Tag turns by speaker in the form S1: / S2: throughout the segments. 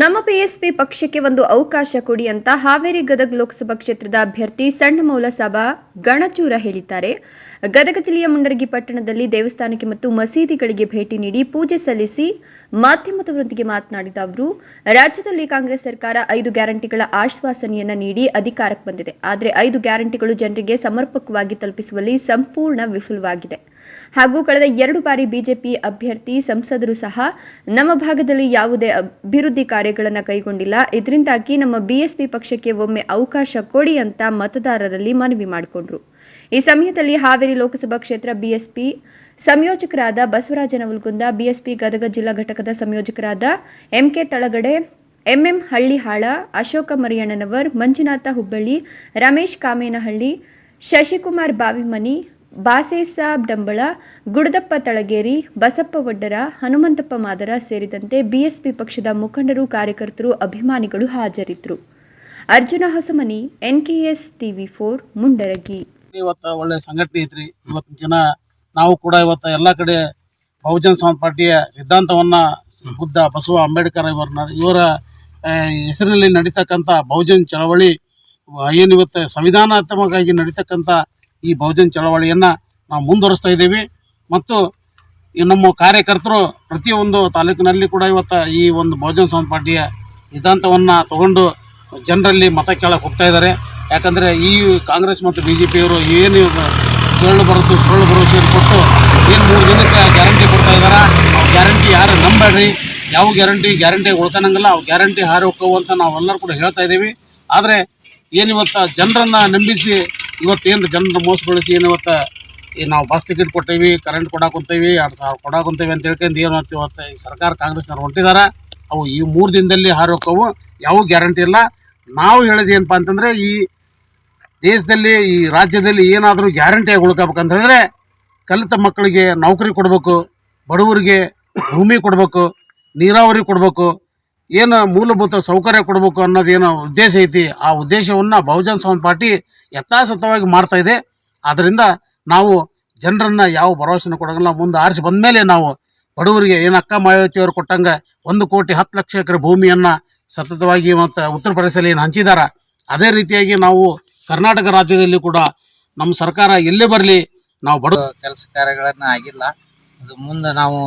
S1: ನಮ್ಮ ಪಿಎಸ್ಪಿ ಪಕ್ಷಕ್ಕೆ ಒಂದು ಅವಕಾಶ ಕೊಡಿ ಅಂತ ಹಾವೇರಿ ಗದಗ ಲೋಕಸಭಾ ಕ್ಷೇತ್ರದ ಅಭ್ಯರ್ಥಿ ಸಣ್ಣ ಮೌಲಸಾಬ ಗಣಚೂರ ಹೇಳಿದ್ದಾರೆ. ಗದಗ ಜಿಲ್ಲೆಯ ಮುಂಡರಗಿ ಪಟ್ಟಣದಲ್ಲಿ ದೇವಸ್ಥಾನಕ್ಕೆ ಮತ್ತು ಮಸೀದಿಗಳಿಗೆ ಭೇಟಿ ನೀಡಿ ಪೂಜೆ ಸಲ್ಲಿಸಿ ಮಾಧ್ಯಮದವರೊಂದಿಗೆ ಮಾತನಾಡಿದ ಅವರು, ರಾಜ್ಯದಲ್ಲಿ ಕಾಂಗ್ರೆಸ್ ಸರ್ಕಾರ ಐದು ಗ್ಯಾರಂಟಿಗಳ ಆಶ್ವಾಸನೆಯನ್ನ ನೀಡಿ ಅಧಿಕಾರಕ್ಕೆ ಬಂದಿದೆ. ಆದರೆ ಐದು ಗ್ಯಾರಂಟಿಗಳು ಜನರಿಗೆ ಸಮರ್ಪಕವಾಗಿ ತಲುಪಿಸುವಲ್ಲಿ ಸಂಪೂರ್ಣ ವಿಫಲವಾಗಿದೆ. ಹಾಗೂ ಕಳೆದ ಎರಡು ಬಾರಿ ಬಿಜೆಪಿ ಅಭ್ಯರ್ಥಿ ಸಂಸದರು ಸಹ ನಮ್ಮ ಭಾಗದಲ್ಲಿ ಯಾವುದೇ ಅಭಿವೃದ್ಧಿ ಕಾರ್ಯಗಳನ್ನು ಕೈಗೊಂಡಿಲ್ಲ. ಇದರಿಂದಾಗಿ ನಮ್ಮ ಬಿಎಸ್ಪಿ ಪಕ್ಷಕ್ಕೆ ಒಮ್ಮೆ ಅವಕಾಶ ಕೊಡಿ ಅಂತ ಮತದಾರರಲ್ಲಿ ಮನವಿ ಮಾಡಿಕೊಂಡ್ರು. ಈ ಸಮಯದಲ್ಲಿ ಹಾವೇರಿ ಲೋಕಸಭಾ ಕ್ಷೇತ್ರ ಬಿಎಸ್ಪಿ ಸಂಯೋಜಕರಾದ ಬಸವರಾಜನ ನವಲ್ಗುಂದ ಬಿಎಸ್ಪಿ ಗದಗ ಜಿಲ್ಲಾ ಘಟಕದ ಸಂಯೋಜಕರಾದ ಎಂಕೆ ತಳಗಡೆ, ಎಂಎಂ ಹಳ್ಳಿಹಾಳ, ಅಶೋಕ ಮರಿಯಣ್ಣನವರ್, ಮಂಜುನಾಥ ಹುಬ್ಬಳ್ಳಿ, ರಮೇಶ್ ಕಾಮೇನಹಳ್ಳಿ, ಶಶಿಕುಮಾರ್ ಬಾವಿಮನಿ ಬಾಸೇಸಾಬ್ ಡಂಬಳ, ಗುಡದಪ್ಪ ತಳಗೇರಿ, ಬಸಪ್ಪ ಒಡ್ಡರ ಹನುಮಂತಪ್ಪ ಮಾದರ ಸೇರಿದಂತೆ ಬಿಎಸ್ಪಿ ಪಕ್ಷದ ಮುಖಂಡರು, ಕಾರ್ಯಕರ್ತರು, ಅಭಿಮಾನಿಗಳು ಹಾಜರಿದ್ದರು. Arjuna Hosamani, NKS TV four, Mundaragi.
S2: ಇವತ್ತು ಒಳ್ಳೆ ಸಂಘಟನೆ ಐತ್ರಿ. ಇವತ್ತು ಜನ ನಾವು ಕೂಡ ಇವತ್ತು ಎಲ್ಲ ಕಡೆ ಬಹುಜನ ಸಮಾಜ ಪಾರ್ಟಿಯ ಸಿದ್ಧಾಂತವನ್ನ ಬುದ್ಧ ಬಸವ ಅಂಬೇಡ್ಕರ್ ಇವರ ಇವರ ಹೆಸರಿನಲ್ಲಿ ನಡೀತಕ್ಕಂಥ ಬಹುಜನ್ ಚಳವಳಿ ಏನು ಇವತ್ತು ಸಂವಿಧಾನಾತ್ಮಕವಾಗಿ ನಡೀತಕ್ಕಂಥ ಈ ಬಹುಜನ್ ಚಳವಳಿಯನ್ನು ನಾವು ಮುಂದುವರಿಸ್ತಾ ಇದ್ದೀವಿ. ಮತ್ತು ನಮ್ಮ ಕಾರ್ಯಕರ್ತರು ಪ್ರತಿಯೊಂದು ತಾಲೂಕಿನಲ್ಲಿ ಕೂಡ ಇವತ್ತು ಈ ಒಂದು ಬಹುಜನ್ ಸಮಾಜ ಪಾರ್ಟಿಯ ಸಿದ್ಧಾಂತವನ್ನು ತಗೊಂಡು ಜನರಲ್ಲಿ ಮತ ಕೇಳಕ್ಕೆ ಹೋಗ್ತಾ ಇದ್ದಾರೆ. ಯಾಕಂದರೆ ಈ ಕಾಂಗ್ರೆಸ್ ಮತ್ತು ಬಿ ಜೆ ಪಿಯವರು ಏನು ಸುಳ್ಳು ಬರುತ್ತೆ ಸುಳ್ಳು ಭರವಸೆ ಕೊಟ್ಟು ಏನು ಮೂರು ದಿನಕ್ಕೆ ಗ್ಯಾರಂಟಿ ಕೊಡ್ತಾ ಇದ್ದಾರೆ? ಗ್ಯಾರಂಟಿ ಯಾರು ನಂಬೇಡ್ರಿ ಯಾವ ಗ್ಯಾರಂಟಿ? ಗ್ಯಾರಂಟಿ ಉಳ್ಕೊಳಂಗಿಲ್ಲ ಅವು ಗ್ಯಾರಂಟಿ ಹಾರಿ ಅಂತ ನಾವೆಲ್ಲರೂ ಕೂಡ ಹೇಳ್ತಾ ಇದ್ದೀವಿ. ಆದರೆ ಏನಿವತ್ತು ಜನರನ್ನು ನಂಬಿಸಿ ಇವತ್ತೇನು ಜನರ ಮೋಸಗೊಳಿಸಿ ಏನು ಇವತ್ತು ಈ ನಾವು ಬಸ್ ಟಿಕೆಟ್ ಕೊಟ್ಟೇವಿ ಕರೆಂಟ್ ಕೊಡಕ್ಕೆ ಕುಂತೇವಿ ಎರಡು ಸಾವಿರ ಕೊಡಕ್ಕೆ ಕುಂತೇವಿ ಅಂತ ಹೇಳ್ಕೊಂಡು ಏನು ಇವತ್ತು ಈ ಸರ್ಕಾರ ಕಾಂಗ್ರೆಸ್ನವ್ರು ಹೊಂಟಿದ್ದಾರೆ ಅವು ಈ ಮೂರು ದಿನದಲ್ಲಿ ಹಾರೋಕ್ಕವು ಯಾವ ಗ್ಯಾರಂಟಿ ಇಲ್ಲ. ನಾವು ಏನಪ್ಪ ಅಂತಂದರೆ ಈ ದೇಶದಲ್ಲಿ, ಈ ರಾಜ್ಯದಲ್ಲಿ ಏನಾದರೂ ಗ್ಯಾರಂಟಿಯಾಗಿ ಉಳ್ಕೋಬೇಕಂತ ಕಲಿತ ಮಕ್ಕಳಿಗೆ ನೌಕರಿ ಕೊಡಬೇಕು, ಬಡವರಿಗೆ ಭೂಮಿ ಕೊಡಬೇಕು, ನೀರಾವರಿ ಕೊಡಬೇಕು ಏನು ಮೂಲಭೂತ ಸೌಕರ್ಯ ಕೊಡಬೇಕು ಅನ್ನೋದೇನು ಉದ್ದೇಶ ಐತಿ. ಆ ಉದ್ದೇಶವನ್ನು ಬಹುಜನ್ ಸಮಾಜ ಪಾರ್ಟಿ ಯಥಾಸತವಾಗಿ ಮಾಡ್ತಾ ಇದೆ. ಆದ್ದರಿಂದ ನಾವು ಜನರನ್ನು ಯಾವ ಭರವಸೆನೂ ಕೊಡೋಂಗಿಲ್ಲ. ಮುಂದೆ ಆರಿಸಿ ಬಂದ ಮೇಲೆ ನಾವು ಬಡವರಿಗೆ ಏನು ಅಕ್ಕ ಮಾಯಾವತಿಯವರು ಕೊಟ್ಟಂಗೆ ಒಂದು ಕೋಟಿ ಹತ್ತು ಲಕ್ಷ ಎಕರೆ ಭೂಮಿಯನ್ನು ಸತತವಾಗಿ ಮತ್ತು ಉತ್ತರ ಪ್ರದೇಶದಲ್ಲಿ ಏನು ಹಂಚಿದಾರ? ಅದೇ ರೀತಿಯಾಗಿ ನಾವು ಕರ್ನಾಟಕ ರಾಜ್ಯದಲ್ಲಿ ಕೂಡ ನಮ್ಮ ಸರ್ಕಾರ ಎಲ್ಲೇ ಬರಲಿ, ನಾವು ಬಡ
S3: ಕೆಲಸ ಕಾರ್ಯಗಳನ್ನು ಆಗಿಲ್ಲ. ಅದು ಮುಂದೆ ನಾವು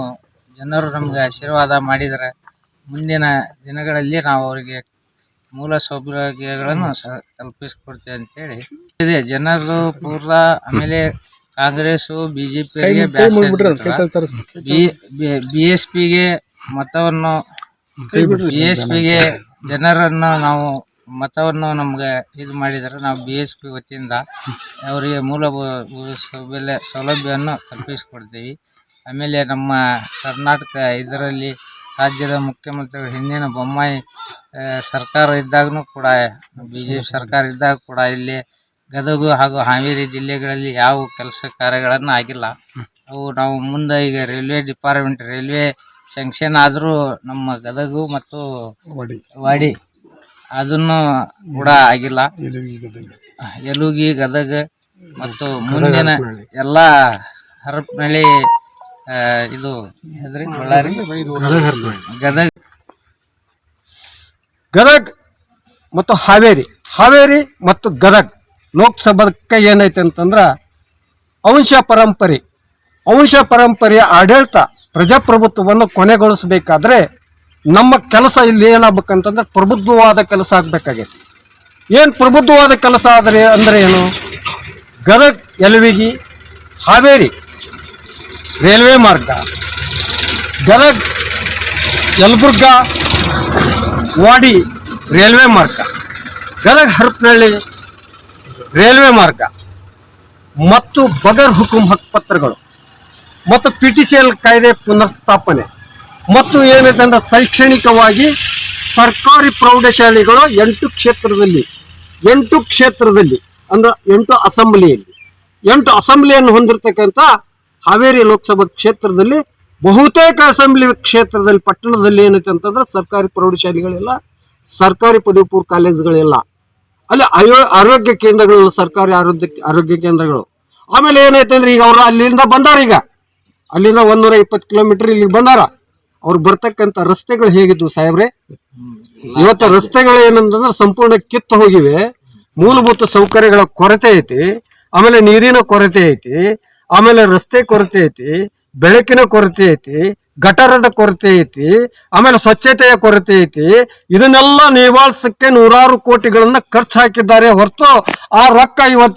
S3: ಜನರು ನಮಗೆ ಆಶೀರ್ವಾದ ಮಾಡಿದರೆ ಮುಂದಿನ ದಿನಗಳಲ್ಲಿ ನಾವು ಅವರಿಗೆ ಮೂಲ ಸೌಲಭ್ಯಗಳನ್ನು ಸ ತಲುಪಿಸ್ಕೊಡ್ತೇವೆ ಅಂತೇಳಿ ಇದೆ ಜನರು ಪೂರ್ವ ಆಮೇಲೆ ಕಾಂಗ್ರೆಸ್ ಬಿ ಜೆ ಪಿಗೆ ಬಿ ಎಸ್ ಪಿಗೆ ಮತವನ್ನು ಬಿ ಎಸ್ ಪಿಗೆ ಜನರನ್ನು ನಾವು ಮತವನ್ನು ನಮ್ಗೆ ಇದು ಮಾಡಿದರೆ ನಾವು ಬಿ ಎಸ್ ಪಿ ವತಿಯಿಂದ ಅವರಿಗೆ ಮೂಲಭೂತ ಸೌಲಭ್ಯ ಸೌಲಭ್ಯವನ್ನು ಕಲ್ಪಿಸಿಕೊಡ್ತೀವಿ ಆಮೇಲೆ ನಮ್ಮ ಕರ್ನಾಟಕ ಇದರಲ್ಲಿ ರಾಜ್ಯದ ಮುಖ್ಯಮಂತ್ರಿಗಳು ಹಿಂದಿನ ಬೊಮ್ಮಾಯಿ ಸರ್ಕಾರ ಇದ್ದಾಗನೂ ಕೂಡ ಬಿ ಜೆ ಪಿ ಸರ್ಕಾರ ಇದ್ದಾಗ ಕೂಡ ಇಲ್ಲಿ ಗದಗ ಹಾಗೂ ಹಾವೇರಿ ಜಿಲ್ಲೆಗಳಲ್ಲಿ ಯಾವ ಕೆಲಸ ಕಾರ್ಯಗಳನ್ನು ಆಗಿಲ್ಲ. ಅವು ನಾವು ಮುಂದೆ ಈಗ ರೈಲ್ವೆ ಡಿಪಾರ್ಟ್ಮೆಂಟ್ ರೈಲ್ವೆ ಸ್ಯಾಂಕ್ಷನ್ ಆದರೂ ನಮ್ಮ ಗದಗು ಮತ್ತು ವಾಡಿ. ಅದನ್ನು ಕೂಡ ಆಗಿಲ್ಲ. ಯಲುಗಿ ಗದಗ. ಮತ್ತು ಮುಂದಿನ ಎಲ್ಲ ಹರಪನಹಳ್ಳಿ ಇದು ಗದಗ ಬಳ್ಳಾರಿ? ಗದಗ
S4: ಗದಗ್ ಮತ್ತು ಹಾವೇರಿ. ಹಾವೇರಿ ಮತ್ತು ಗದಗ್ ಲೋಕಸಭಕ್ಕೆ ಏನೈತೆ ಅಂತಂದ್ರೆ ಅಂಶ ಪರಂಪರೆ. ಅಂಶ ಪರಂಪರೆಯ ಆಡಳಿತ ಪ್ರಜಾಪ್ರಭುತ್ವವನ್ನು ಕೊನೆಗೊಳಿಸಬೇಕಾದ್ರೆ ನಮ್ಮ ಕೆಲಸ ಇಲ್ಲಿ ಏನಾಗಬೇಕಂತಂದ್ರೆ ಪ್ರಬುದ್ಧವಾದ ಕೆಲಸ ಆಗಬೇಕಾಗೈತಿ. ಏನು ಪ್ರಬುದ್ಧವಾದ ಕೆಲಸ ಆದರೆ ಅಂದರೆ ಏನು? ಗದಗ್ ಎಲುವಿಗಿ ಹಾವೇರಿ. ರೈಲ್ವೆ ಮಾರ್ಗ. ಗದಗ, ಯಲಬುರ್ಗ, ವಾಡಿ ರೈಲ್ವೆ ಮಾರ್ಗ. ಗದಗ ಹರಪನಹಳ್ಳಿ ರೈಲ್ವೆ ಮಾರ್ಗ. ಮತ್ತು ಬಗರ್ ಹುಕುಂ ಹಕ್ಕುಪತ್ರಗಳು ಮತ್ತು ಪಿ ಟಿ ಸಿ ಎಲ್ ಕಾಯ್ದೆ ಪುನರ್ಸ್ಥಾಪನೆ. ಮತ್ತು ಏನಿದೆ ಶೈಕ್ಷಣಿಕವಾಗಿ ಸರ್ಕಾರಿ ಪ್ರೌಢಶಾಲೆಗಳು ಎಂಟು ಕ್ಷೇತ್ರದಲ್ಲಿ ಎಂಟು ಕ್ಷೇತ್ರದಲ್ಲಿ, ಅಂದ್ರೆ ಎಂಟು ಅಸೆಂಬ್ಲಿಯಲ್ಲಿ. ಎಂಟು ಅಸೆಂಬ್ಲಿಯನ್ನು ಹೊಂದಿರತಕ್ಕಂಥ ಹಾವೇರಿ ಲೋಕಸಭಾ ಕ್ಷೇತ್ರದಲ್ಲಿ ಬಹುತೇಕ ಅಸೆಂಬ್ಲಿ ಕ್ಷೇತ್ರದಲ್ಲಿ ಪಟ್ಟಣದಲ್ಲಿ ಏನೈತೆ ಅಂತಂದ್ರೆ ಸರ್ಕಾರಿ ಪ್ರೌಢಶಾಲೆಗಳಿಲ್ಲ, ಸರ್ಕಾರಿ ಪದವಿ ಪೂರ್ವ ಕಾಲೇಜುಗಳಿಲ್ಲ. ಅಲ್ಲಿ ಅಯೋ ಆರೋಗ್ಯ ಕೇಂದ್ರಗಳು, ಸರ್ಕಾರಿ ಆರೋಗ್ಯ ಆರೋಗ್ಯ ಕೇಂದ್ರಗಳು. ಆಮೇಲೆ ಏನೈತೆ ಅಂದ್ರೆ ಈಗ ಅವರು ಅಲ್ಲಿಂದ ಬಂದಾರ ಈಗ. ಅಲ್ಲಿಂದ ಒಂದೂರ ಇಪ್ಪತ್ತು ಕಿಲೋಮೀಟರ್ ಇಲ್ಲಿ ಬಂದಾರ. ಅವ್ರು ಬರ್ತಕ್ಕಂಥ ರಸ್ತೆಗಳು ಹೇಗಿದ್ವು ಸಾಹೇಬ್ರೆ? ಇವತ್ತು ರಸ್ತೆಗಳು ಏನಂತಂದ್ರೆ ಸಂಪೂರ್ಣ ಕಿತ್ತು ಹೋಗಿವೆ. ಮೂಲಭೂತ ಸೌಕರ್ಯಗಳ ಕೊರತೆ ಐತಿ. ಆಮೇಲೆ ನೀರಿನ ಕೊರತೆ ಐತಿ. ಆಮೇಲೆ ರಸ್ತೆ ಕೊರತೆ ಐತಿ, ಬೆಳಕಿನ ಕೊರತೆ ಐತಿ, ಗಟರದ ಕೊರತೆ ಐತಿ, ಆಮೇಲೆ ಸ್ವಚ್ಛತೆಯ ಕೊರತೆ ಐತಿ. ಇದನ್ನೆಲ್ಲ ನಿವಾರಿಸಕ್ಕೆ ನೂರಾರು ಕೋಟಿಗಳನ್ನ ಖರ್ಚು ಹಾಕಿದ್ದಾರೆ ಹೊರತು ಆ ರೊಕ್ಕ ಇವತ್ತು